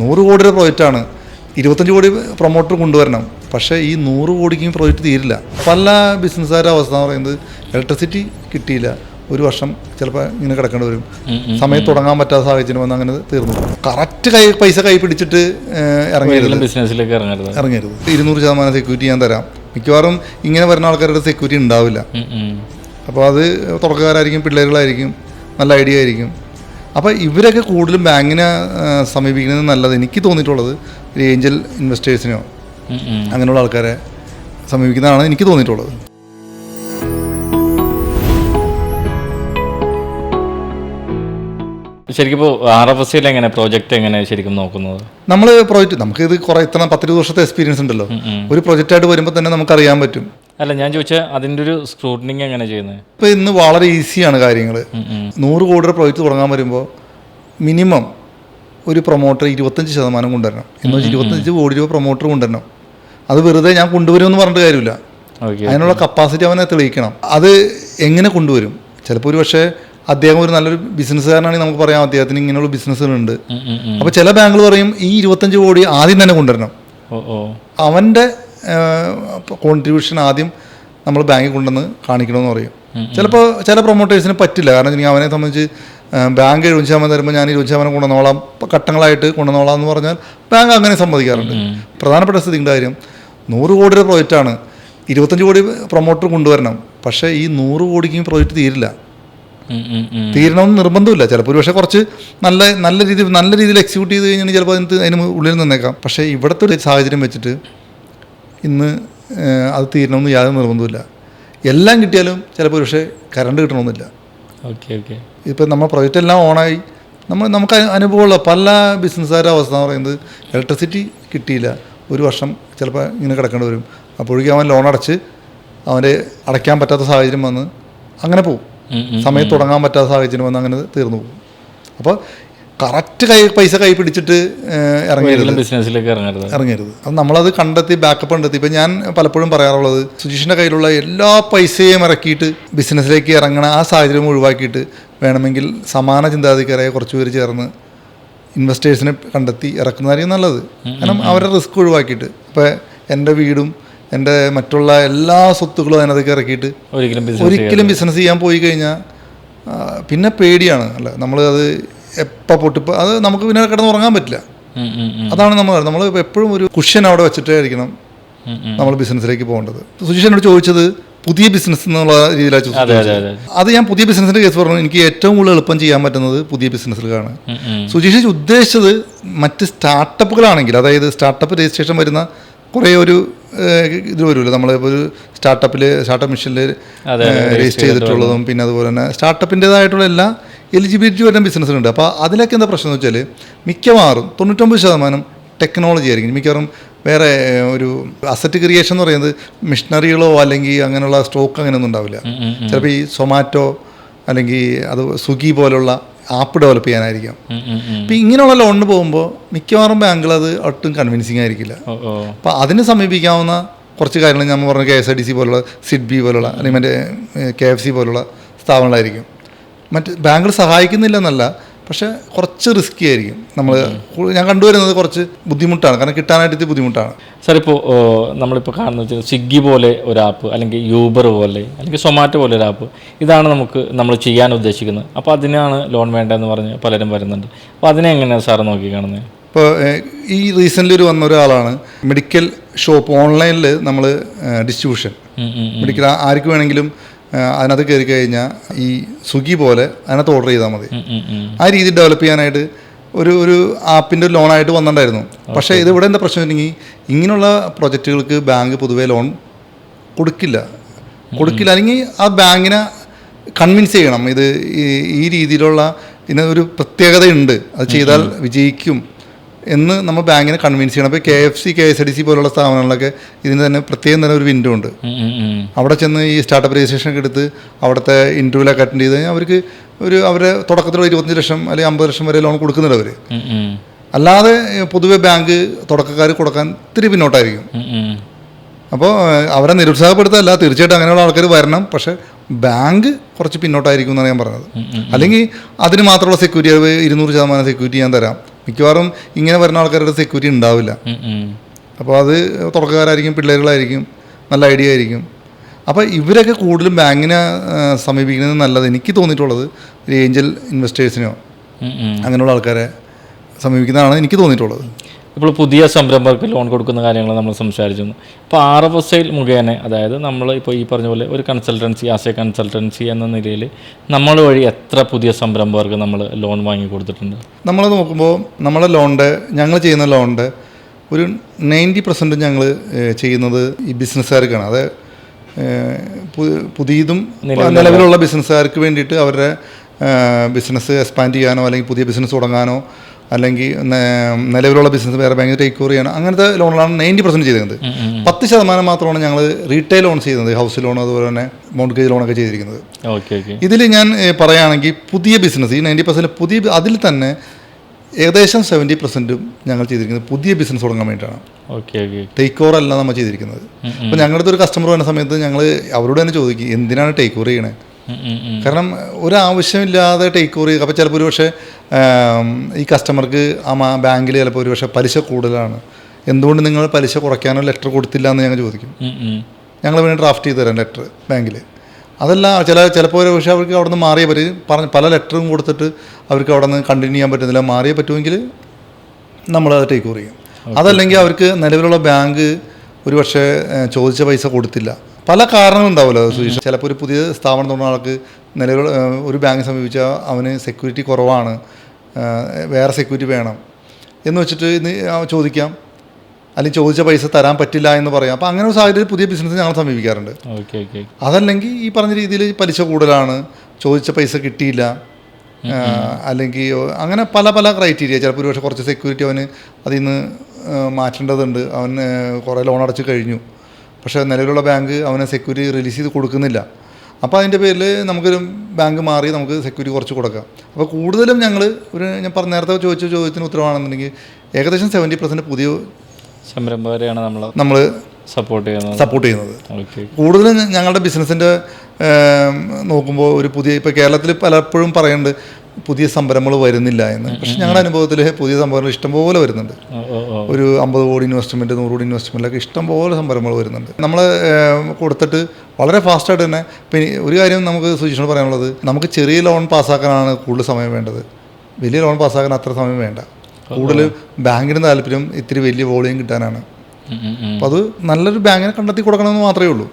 നൂറ് കോടിയുടെ പ്രോജക്റ്റാണ് ഇരുപത്തഞ്ച് കോടി പ്രൊമോട്ടർ കൊണ്ടുവരണം. പക്ഷേ ഈ നൂറ് കോടിക്കും പ്രോജക്റ്റ് തീരില്ല. പല ബിസിനസ്സുകാരുടെ അവസ്ഥ എന്ന് പറയുന്നത് ഇലക്ട്രിസിറ്റി കിട്ടിയില്ല. ഒരു വർഷം ചിലപ്പോൾ ഇങ്ങനെ കിടക്കേണ്ടി വരും. സമയത്ത് തുടങ്ങാൻ പറ്റാത്ത സാഹചര്യം വന്ന് അങ്ങനെ തീർന്നു. കറക്റ്റ് കൈ പൈസ കൈ പിടിച്ചിട്ട് ഇറങ്ങരുത് ബിസിനസ്സിലേക്ക് ഇറങ്ങരുത്. ഇറങ്ങരുത്. ഇരുന്നൂറ് ശതമാനം സെക്യൂരിറ്റി ഞാൻ തരാം. മിക്കവാറും ഇങ്ങനെ വരുന്ന ആൾക്കാരുടെ സെക്യൂരിറ്റി ഉണ്ടാവില്ല. അപ്പോൾ അത് തുടക്കക്കാരായിരിക്കും പിള്ളേരുകളായിരിക്കും നല്ല ഐഡിയ ആയിരിക്കും. അപ്പോൾ ഇവരൊക്കെ കൂടുതലും ബാങ്കിനെ സമീപിക്കുന്നത് നല്ലത് എനിക്ക് തോന്നിയിട്ടുള്ളത് ഒരു ഏഞ്ചൽ ഇൻവെസ്റ്റേഴ്സിനെയോ ഉം. അങ്ങനെയുള്ള ആൾക്കാരെ സമീപിക്കുന്നതാണ് എനിക്ക് തോന്നിയിട്ടുള്ളത്. ശരിക്കും ഇപ്പോൾ ആർ എഫ് എസ് എങ്ങനെ പ്രോജക്റ്റ് എങ്ങനെ ശരിക്കും നോക്കുന്നത്? നമ്മൾ പ്രോജക്റ്റ് നമുക്ക് ഇത് കുറേ ഇത്ര പത്തിരുപത് വർഷത്തെ എക്സ്പീരിയൻസ് ഉണ്ടല്ലോ. ഒരു പ്രോജക്റ്റായിട്ട് വരുമ്പോൾ തന്നെ നമുക്ക് അറിയാൻ പറ്റും. അല്ല ഞാൻ ചോദിച്ചാൽ അതിന്റെ ഒരു സ്ക്രൂട്ടനിങ് എങ്ങനെ ചെയ്യുന്നത് ഇപ്പോൾ ഇന്ന് വളരെ ഈസിയാണ് കാര്യങ്ങൾ നൂറ് കോടി രൂപ പ്രോജക്റ്റ് തുടങ്ങാൻ വരുമ്പോൾ മിനിമം ഒരു പ്രൊമോട്ടർ ഇരുപത്തഞ്ച് ശതമാനം കൊണ്ടുവരണം. എന്ന് വെച്ചാൽ ഇരുപത്തഞ്ച് കോടി രൂപ പ്രൊമോട്ടർ കൊണ്ടുവരണം. അത് വെറുതെ ഞാൻ കൊണ്ടുവരുമെന്ന് പറഞ്ഞിട്ട് കാര്യമില്ല. അതിനുള്ള കപ്പാസിറ്റി അവനെ തെളിയിക്കണം. അത് എങ്ങനെ കൊണ്ടുവരും? ചിലപ്പോൾ ഒരു പക്ഷേ അദ്ദേഹം ഒരു നല്ലൊരു ബിസിനസ്സുകാരനാണെങ്കിൽ നമുക്ക് പറയാം അദ്ദേഹത്തിന് ഇങ്ങനെയുള്ള ബിസിനസ്സുകളുണ്ട് അപ്പോൾ ചില ബാങ്കുകൾ പറയും ഈ ഇരുപത്തഞ്ച് കോടി ആദ്യം തന്നെ കൊണ്ടുവരണം. അവന്റെ കോൺട്രിബ്യൂഷൻ ആദ്യം നമ്മൾ ബാങ്കിൽ കൊണ്ടുവന്ന് കാണിക്കണമെന്ന് പറയും. ചിലപ്പോൾ ചില പ്രൊമോട്ടേഴ്സിന് പറ്റില്ല. കാരണം വെച്ചാൽ അവനെ സംബന്ധിച്ച് ബാങ്ക് എഴുപത് ശതമാനം തരുമ്പോൾ ഞാൻ ഇരുപത് ശതമാനം കൊണ്ടുവന്നോളാം ഘട്ടങ്ങളായിട്ട് കൊണ്ടുവന്നോളാം എന്ന് പറഞ്ഞാൽ ബാങ്ക് അങ്ങനെ സമ്മതിക്കാറുണ്ട്. പ്രധാനപ്പെട്ട സ്ഥിതിയുടെ കാര്യം? നൂറ് കോടിയുടെ പ്രോജക്റ്റാണ് ഇരുപത്തഞ്ച് കോടി പ്രൊമോട്ടർ കൊണ്ടുവരണം. പക്ഷേ ഈ നൂറ് കോടിക്കും പ്രോജക്റ്റ് തീരില്ല. തീരണമെന്ന് നിർബന്ധമില്ല. ചിലപ്പോൾ ഒരു പക്ഷേ കുറച്ച് നല്ല നല്ല രീതിയിൽ നല്ല രീതിയിൽ എക്സിക്യൂട്ട് ചെയ്ത് കഴിഞ്ഞാൽ ചിലപ്പോൾ അതിന് അതിന് ഉള്ളിൽ നിന്നേക്കാം. പക്ഷേ ഇവിടുത്തെ ഒരു സാഹചര്യം വെച്ചിട്ട് ഇന്ന് അത് തീരണമെന്ന് യാതൊരു നിർബന്ധമില്ല എല്ലാം കിട്ടിയാലും ചിലപ്പോൾ പക്ഷേ കറണ്ട് കിട്ടണമെന്നില്ല. Okay okay. ഇപ്പം നമ്മൾ പ്രൊജക്റ്റ് എല്ലാം ഓണായി. നമ്മൾ നമുക്ക് അനുഭവമുള്ള പല ബിസിനസ്സുകാരുടെ അവസ്ഥ എന്ന് പറയുന്നത് ഇലക്ട്രിസിറ്റി കിട്ടിയില്ല. ഒരു വർഷം ചിലപ്പോൾ ഇങ്ങനെ കിടക്കേണ്ടി വരും. അപ്പോഴേക്കും അവൻ ലോൺ അടച്ച് അവന്റെ അടയ്ക്കാൻ പറ്റാത്ത സാഹചര്യം വന്ന് അങ്ങനെ ഉം. സമയത്ത് തുടങ്ങാൻ പറ്റാത്ത സാഹചര്യം വന്ന് അങ്ങനെ തീർന്നു പോകും അപ്പോൾ കറക്റ്റ് കൈ പൈസ കൈ പിടിച്ചിട്ട് ഇറങ്ങരുത് ബിസിനസ്സിലേക്ക് ഇറങ്ങരുത്. ഇറങ്ങരുത് അത് നമ്മളത് കണ്ടെത്തി ബാക്കപ്പ് കണ്ടെത്തി. ഇപ്പം ഞാൻ പലപ്പോഴും പറയാറുള്ളത് സുജീഷിന്റെ കയ്യിലുള്ള എല്ലാ പൈസയും ഇറക്കിയിട്ട് ബിസിനസ്സിലേക്ക് ഇറങ്ങണ ആ സാഹചര്യം ഒഴിവാക്കിയിട്ട് വേണമെങ്കിൽ സമാന ചിന്താഗതിക്കാരായ കുറച്ച് പേര് ചേർന്ന് ഇൻവെസ്റ്റേഴ്സിനെ കണ്ടെത്തി ഇറക്കുന്നതായിരിക്കും നല്ലത്. കാരണം അവരുടെ റിസ്ക് ഒഴിവാക്കിയിട്ട്. ഇപ്പോൾ എന്റെ വീടും എന്റെ മറ്റുള്ള എല്ലാ സ്വത്തുക്കളും അതിനകത്തേക്ക് ഇറക്കിയിട്ട് ഒരിക്കലും ബിസിനസ് ഒരിക്കലും ബിസിനസ് ചെയ്യാൻ പോയി കഴിഞ്ഞാൽ പിന്നെ പേടിയാണ്. അല്ല നമ്മൾ അത് എപ്പോൾ പൊട്ടിപ്പ് അത് നമുക്ക് പിന്നെ കിടന്ന് ഉറങ്ങാൻ പറ്റില്ല. അതാണ് നമ്മൾ നമ്മൾ എപ്പോഴും ഒരു കുഷ്യൻ അവിടെ വെച്ചിട്ടായിരിക്കണം നമ്മൾ ബിസിനസ്സിലേക്ക് പോകേണ്ടത്. സുജീഷ് എന്നോട് ചോദിച്ചത് പുതിയ ബിസിനസ് എന്നുള്ള രീതിയിലാണ് ചോദിച്ചത്. അതെ. ഞാൻ പുതിയ ബിസിനസിന്റെ കേസ് പറഞ്ഞു. എനിക്ക് ഏറ്റവും കൂടുതൽ എളുപ്പം ചെയ്യാൻ പറ്റുന്നത് പുതിയ ഉം. സുജീഷ് ഉദ്ദേശിച്ചത് മറ്റ് സ്റ്റാർട്ടപ്പുകളാണെങ്കിൽ അതായത് സ്റ്റാർട്ടപ്പ് രജിസ്ട്രേഷൻ വരുന്ന കുറേ ഒരു ഇത് വരുമല്ലോ നമ്മളിപ്പോൾ ഒരു സ്റ്റാർട്ടപ്പിൽ സ്റ്റാർട്ടപ്പ് മിഷനിൽ രജിസ്റ്റർ ചെയ്തിട്ടുള്ളതും പിന്നെ അതുപോലെ തന്നെ സ്റ്റാർട്ടപ്പിന്റെതായിട്ടുള്ള എല്ലാ എലിജിബിലിറ്റി വരുന്ന ബിസിനസ്സുകളുണ്ട്. അപ്പോൾ അതിലൊക്കെ എന്താ പ്രശ്നം എന്ന് വെച്ചാൽ മിക്കവാറും തൊണ്ണൂറ്റൊമ്പത് ശതമാനം ടെക്നോളജി ആയിരിക്കും. മിക്കവാറും വേറെ ഒരു അസറ്റ് ക്രിയേഷൻ എന്ന് പറയുന്നത് മിഷനറികളോ അല്ലെങ്കിൽ അങ്ങനെയുള്ള സ്റ്റോക്ക് അങ്ങനെയൊന്നും ഉണ്ടാവില്ല. ചിലപ്പോൾ ഈ സൊമാറ്റോ അല്ലെങ്കിൽ അത് സ്വിഗ്ഗി പോലുള്ള ആപ്പ് ഡെവലപ്പ് ചെയ്യാനായിരിക്കാം. അപ്പം ഇങ്ങനെയുള്ള ലോണിന് പോകുമ്പോൾ മിക്കവാറും ബാങ്കുകൾ അത് ഒട്ടും കൺവിൻസിങ് ആയിരിക്കില്ല. അപ്പോൾ അതിനെ സമീപിക്കാവുന്ന കുറച്ച് കാര്യങ്ങൾ ഞാൻ പറഞ്ഞ K S I D C പോലുള്ള സിഡ്ബി പോലുള്ള അല്ലെങ്കിൽ മറ്റേ കെ എഫ് സി പോലുള്ള സ്ഥാപനങ്ങളായിരിക്കും. മറ്റ് ബാങ്കുകൾ സഹായിക്കുന്നില്ല എന്നല്ല പക്ഷേ കുറച്ച് റിസ്ക്കി ആയിരിക്കും. നമ്മൾ ഞാൻ കണ്ടുവരുന്നത് കുറച്ച് ബുദ്ധിമുട്ടാണ്. കാരണം കിട്ടാനായിട്ട് ഇത് ബുദ്ധിമുട്ടാണ്. സാർ ഇപ്പോൾ നമ്മളിപ്പോൾ കാണുന്നത് വെച്ചാൽ സ്വിഗ്ഗി പോലെ ഒരു ആപ്പ് അല്ലെങ്കിൽ യൂബർ പോലെ അല്ലെങ്കിൽ സൊമാറ്റോ പോലെ ഒരു ആപ്പ് ഇതാണ് നമുക്ക് നമ്മൾ ചെയ്യാൻ ഉദ്ദേശിക്കുന്നത്. അപ്പോൾ അതിനാണ് ലോൺ വേണ്ടതെന്ന് പറഞ്ഞ് പലരും വരുന്നുണ്ട്. അപ്പോൾ അതിനെ എങ്ങനെയാണ് സാർ നോക്കി കാണുന്നത്? ഇപ്പോൾ ഈ റീസെന്റ്ലി ഒരു വന്ന ഒരാളാണ് മെഡിക്കൽ ഷോപ്പ് ഓൺലൈനിൽ നമ്മൾ ഡിസ്ട്രിബ്യൂഷൻ. മെഡിക്കൽ ആർക്ക് വേണമെങ്കിലും അതിനകത്ത് കയറി കഴിഞ്ഞാൽ ഈ സ്വിഗ്ഗി പോലെ അതിനകത്ത് ഓർഡർ ചെയ്താൽ മതി. ആ രീതി ഡെവലപ്പ് ചെയ്യാനായിട്ട് ഒരു ഒരു ആപ്പിന്റെ ഒരു ലോണായിട്ട് വന്നിട്ടുണ്ടായിരുന്നു. പക്ഷേ ഇത് ഇവിടെ എന്താ പ്രശ്നം വെച്ചിട്ടുണ്ടെങ്കിൽ ഇങ്ങനെയുള്ള പ്രൊജക്റ്റുകൾക്ക് ബാങ്ക് പൊതുവേ ലോൺ കൊടുക്കില്ല. കൊടുക്കില്ല. അല്ലെങ്കിൽ ആ ബാങ്കിനെ കൺവിൻസ് ചെയ്യണം. ഇത് ഈ രീതിയിലുള്ള ഇതിനൊരു പ്രത്യേകതയുണ്ട്. അത് ചെയ്താൽ വിജയിക്കും. എന്ന് നമ്മൾ ബാങ്കിനെ കൺവിൻസ് ചെയ്യണം. അപ്പോൾ K F C K S D C പോലുള്ള സ്ഥാപനങ്ങളിലൊക്കെ ഇതിന് തന്നെ പ്രത്യേകം തന്നെ ഒരു വിൻഡോ ഉണ്ട്. അവിടെ ചെന്ന് ഈ സ്റ്റാർട്ടപ്പ് രജിസ്ട്രേഷൻ ഒക്കെ എടുത്ത് അവിടുത്തെ ഇന്റർവ്യൂലൊക്കെ അറ്റൻഡ് ചെയ്ത് കഴിഞ്ഞാൽ അവർക്ക് ഒരു അവരെ തുടക്കത്തിലുള്ള ഇരുപത്തഞ്ച് ലക്ഷം അല്ലെങ്കിൽ അമ്പത് ലക്ഷം വരെ ലോൺ കൊടുക്കുന്നുണ്ട് അവർ. അല്ലാതെ പൊതുവെ ബാങ്ക് തുടക്കക്കാർ കൊടുക്കാൻ ഇത്തിരി പിന്നോട്ടായിരിക്കും. അപ്പോൾ അവരെ നിരുത്സാഹപ്പെടുത്തല്ല. തീർച്ചയായിട്ടും അങ്ങനെയുള്ള ആൾക്കാർ വരണം. പക്ഷേ ബാങ്ക് കുറച്ച് പിന്നോട്ടായിരിക്കും എന്നാണ് ഞാൻ പറഞ്ഞത്. അല്ലെങ്കിൽ അതിന് മാത്രമുള്ള സെക്യൂരിറ്റി ഇരുന്നൂറ് ശതമാനം സെക്യൂരിറ്റി ഞാൻ തരാം. മിക്കവാറും ഇങ്ങനെ വരുന്ന ആൾക്കാരുടെ സെക്യൂരിറ്റി ഉണ്ടാവില്ല. അപ്പോൾ അത് തുടക്കക്കാരായിരിക്കും പിള്ളേരുകളായിരിക്കും നല്ല ഐഡിയ ആയിരിക്കും അപ്പോൾ ഇവരൊക്കെ കൂടുതലും ബാങ്കിനെ സമീപിക്കുന്നത് നല്ലത് എനിക്ക് തോന്നിയിട്ടുള്ളത് ഒരു ഏഞ്ചൽ ഇൻവെസ്റ്റേഴ്സിനെയോ ഉം. അങ്ങനെയുള്ള ആൾക്കാരെ സമീപിക്കുന്നതാണ് എനിക്ക് തോന്നിയിട്ടുള്ളത് ഇപ്പോൾ പുതിയ സംരംഭകർക്ക് ലോൺ കൊടുക്കുന്ന കാര്യങ്ങൾ നമ്മൾ സംസാരിച്ചിരുന്നു. അപ്പോൾ ആർ എഫ് എസ് ഐ മുഖേന അതായത് നമ്മൾ ഇപ്പോൾ ഈ പറഞ്ഞ പോലെ ഒരു കൺസൾട്ടൻസി ആസ് എ കൺസൾട്ടൻസി എന്ന നിലയിൽ നമ്മൾ വഴി എത്ര പുതിയ സംരംഭകർക്ക് നമ്മൾ ലോൺ വാങ്ങി കൊടുത്തിട്ടുണ്ട്? നമ്മൾ നോക്കുമ്പോൾ നമ്മളെ ലോണിന്റെ ഞങ്ങൾ ചെയ്യുന്ന ലോണിന്റെ ഒരു നയന്റി പെർസെന്റ് ഞങ്ങൾ ചെയ്യുന്നത് ഈ ബിസിനസ്സുകാർക്കാണ് അത് ഏഹ്, പുതിയതും നിലവിലുള്ള ബിസിനസ്സുകാർക്ക് വേണ്ടിയിട്ട് അവരുടെ ബിസിനസ് എക്സ്പാൻഡ് ചെയ്യാനോ അല്ലെങ്കിൽ പുതിയ ബിസിനസ് തുടങ്ങാനോ അല്ലെങ്കിൽ നിലവിലുള്ള ബിസിനസ് വേറെ ബാങ്കിൽ ടേക്ക് ഓവർ ചെയ്യണം അങ്ങനത്തെ ലോണുകളാണ് നയന്റി പെർസെന്റ് ചെയ്തിരുന്നത് പത്ത് ശതമാനം മാത്രമാണ് ഞങ്ങൾ റീറ്റെയിൽ ലോൺ ചെയ്യുന്നത് ഹൗസ് ലോൺ അതുപോലെ തന്നെ മോണ്ടേജ് ലോണൊക്കെ ചെയ്തിരിക്കുന്നത്. ഇതിൽ ഞാൻ പറയുകയാണെങ്കിൽ പുതിയ ബിസിനസ് ഈ നയന്റി പെർസെന്റ് പുതിയ അതിൽ തന്നെ ഏകദേശം സെവന്റി പെർസെന്റും ഞങ്ങൾ ചെയ്തിരിക്കുന്നത് പുതിയ ബിസിനസ് തുടങ്ങാൻ വേണ്ടിയിട്ടാണ്. ടേക്ക് ഓവർ അല്ല നമ്മൾ ചെയ്തിരിക്കുന്നത്. അപ്പോൾ ഞങ്ങളുടെ ഒരു കസ്റ്റമർ വരുന്ന സമയത്ത് ഞങ്ങൾ അവരോട് തന്നെ ചോദിക്കും എന്തിനാണ് ടേക്ക് ഓവർ ചെയ്യണേ? കാരണം ഒരാവശ്യമില്ലാതെ ടേക്ക് ഓവർ ചെയ്യുക അപ്പോൾ ചിലപ്പോൾ ഒരുപക്ഷെ ഈ കസ്റ്റമർക്ക് ആ ബാങ്കിൽ ചിലപ്പോൾ ഒരുപക്ഷെ പലിശ കൂടുതലാണ്. എന്തുകൊണ്ട് നിങ്ങൾ പലിശ കുറയ്ക്കാനോ ലെറ്റർ കൊടുത്തില്ല എന്ന് ഞങ്ങൾ ചോദിക്കും. ഞങ്ങൾ വേണ്ടി ഡ്രാഫ്റ്റ് ചെയ്ത് തരാം ലെറ്റർ ബാങ്കിൽ അതല്ല ചില ചിലപ്പോൾ ഒരു പക്ഷേ അവർക്ക് അവിടെ നിന്ന് മാറിയേ പറ്റും. പറഞ്ഞ് പല ലെറ്ററും കൊടുത്തിട്ട് അവർക്ക് അവിടെ നിന്ന് കണ്ടിന്യൂ ചെയ്യാൻ പറ്റുന്നില്ല. മാറിയേ പറ്റുമെങ്കിൽ നമ്മളത് ടേക്ക് ഓവർ ചെയ്യും. അതല്ലെങ്കിൽ അവർക്ക് നിലവിലുള്ള ബാങ്ക് ഒരു പക്ഷേ ചോദിച്ച പൈസ കൊടുത്തില്ല. പല കാരണങ്ങളുണ്ടാവുമല്ലോ സുധീഷ് ചിലപ്പോൾ ഒരു പുതിയ സ്ഥാപനം തുടങ്ങുന്ന ആൾക്ക് നിലവിൽ ഒരു ബാങ്ക് സമീപിച്ചാൽ അവന് സെക്യൂരിറ്റി കുറവാണ് വേറെ സെക്യൂരിറ്റി വേണം എന്ന് വെച്ചിട്ട് ഇന്ന് ചോദിക്കാം. അല്ലെങ്കിൽ ചോദിച്ച പൈസ തരാൻ പറ്റില്ല എന്ന് പറയാം. അപ്പോൾ അങ്ങനെ ഒരു സാഹചര്യത്തിൽ പുതിയ ബിസിനസ് ഞങ്ങൾ സമീപിക്കാറുണ്ട്. Okay okay. അതല്ലെങ്കിൽ ഈ പറഞ്ഞ രീതിയിൽ പലിശ കൂടുതലാണ് ചോദിച്ച പൈസ കിട്ടിയില്ല അല്ലെങ്കിൽ അങ്ങനെ പല പല ക്രൈറ്റീരിയ ചിലപ്പോൾ ഒരു പക്ഷേ കുറച്ച് സെക്യൂരിറ്റി അവന് അതിൽ നിന്ന് മാറ്റേണ്ടതുണ്ട്. അവൻ കുറേ ലോൺ അടച്ച് കഴിഞ്ഞു. പക്ഷേ നിലവിലുള്ള ബാങ്ക് അവനെ സെക്യൂരിറ്റി റിലീസ് ചെയ്ത് കൊടുക്കുന്നില്ല. അപ്പോൾ അതിന്റെ പേരിൽ നമുക്കൊരു ബാങ്ക് മാറി നമുക്ക് സെക്യൂരിറ്റി കുറച്ച് കൊടുക്കാം. അപ്പോൾ കൂടുതലും ഞങ്ങൾ ഒരു ഞാൻ പറഞ്ഞ നേരത്തെ ചോദിച്ച ചോദ്യത്തിന് ഉത്തരവാണെന്നുണ്ടെങ്കിൽ ഏകദേശം സെവന്റി പെർസെന്റ് പുതിയ സംരംഭകരെയാണ് നമ്മൾ നമ്മൾ സപ്പോർട്ട് ചെയ്യുന്നത്. സപ്പോർട്ട് ചെയ്യുന്നത്. കൂടുതലും ഞങ്ങളുടെ ബിസിനസ്സിന്റെ നോക്കുമ്പോൾ ഒരു പുതിയ ഇപ്പോൾ കേരളത്തിൽ പലപ്പോഴും പറയുന്നുണ്ട് പുതിയ സംരംഭങ്ങൾ വരുന്നില്ല എന്ന്. പക്ഷെ ഞങ്ങളുടെ അനുഭവത്തിൽ പുതിയ സംരംഭങ്ങൾ ഇഷ്ടംപോലെ വരുന്നുണ്ട്. ഒരു അമ്പത് കോടി ഇൻവെസ്റ്റ്മെന്റ് നൂറ് കോടി ഇൻവെസ്റ്റ്മെന്റിലൊക്കെ ഇഷ്ടംപോലെ സംരംഭങ്ങൾ വരുന്നുണ്ട്. നമ്മൾ കൊടുത്തിട്ട് വളരെ ഫാസ്റ്റായിട്ട് തന്നെ പിന്നെ ഒരു കാര്യം നമുക്ക് സുജീഷിനോട് പറയാനുള്ളത്. നമുക്ക് ചെറിയ ലോൺ പാസ്സാക്കാനാണ് കൂടുതൽ സമയം വേണ്ടത്. വലിയ ലോൺ പാസ്സാക്കാൻ അത്ര സമയം വേണ്ട. കൂടുതൽ ബാങ്കിന് താല്പര്യം ഇത്തിരി വലിയ വോളിയം കിട്ടാനാണ്. അപ്പോൾ അത് നല്ലൊരു ബാങ്കിനെ കണ്ടെത്തി കൊടുക്കണമെന്ന് മാത്രമേ ഉള്ളൂ.